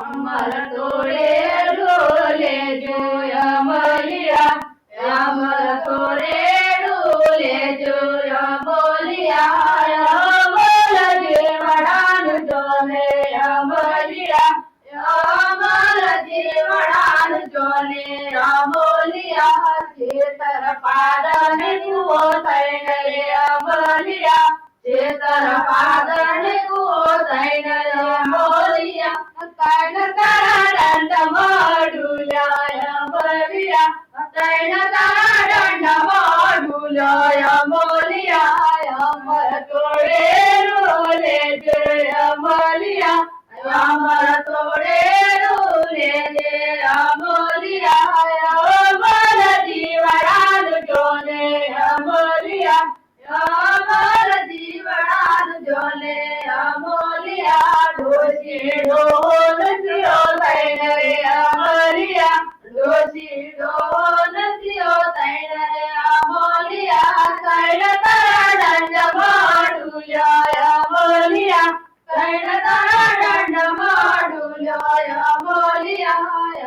અમર તોડે ડોલે જોય મલિયા અમર તોડે ડોલે જોય બોલિયા અમર જીવડાનું જોને અમલિયા અમર જીવડાનું જોને અમોલિયા ચેતર પાદન કુઓ થઈને રે અમલિયા ચેતર પાદન કુઓ થઈને રે અમોલિયા તૈન તારા દંડ મોડુલાય અમોલિયા અમર તોડે રોલે જય અમલિયા અમર તોડે રોલે જય અમલિયા અમર જીવડાનું જોને અમલિયા અમર જીવડાનું જોને અમલિયા ડોશી ડોલ થયો તૈન રે અમલિયા ડોશી ડોલ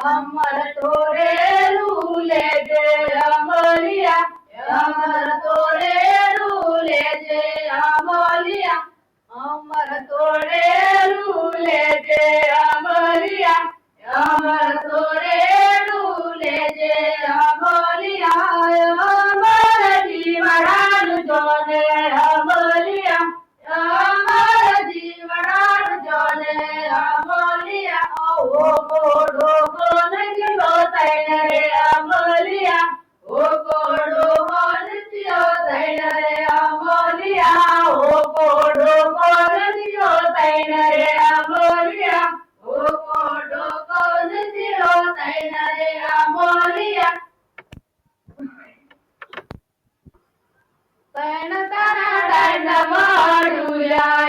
અમર તોરે રૂલે જે અમરિયા અમર તોરે રૂલે જે અમલિયા અમર તોડે રૂલે જે અમરિયા અમર कोडो कोण जिओ तैनरे अमोलिया ओ कोडो कोण जिओ तैनरे अमोलिया ओ कोडो कोण जिओ तैनरे अमोलिया ओ कोडो कोण जिओ तैनरे अमोलिया तैन तरा तैन माडूया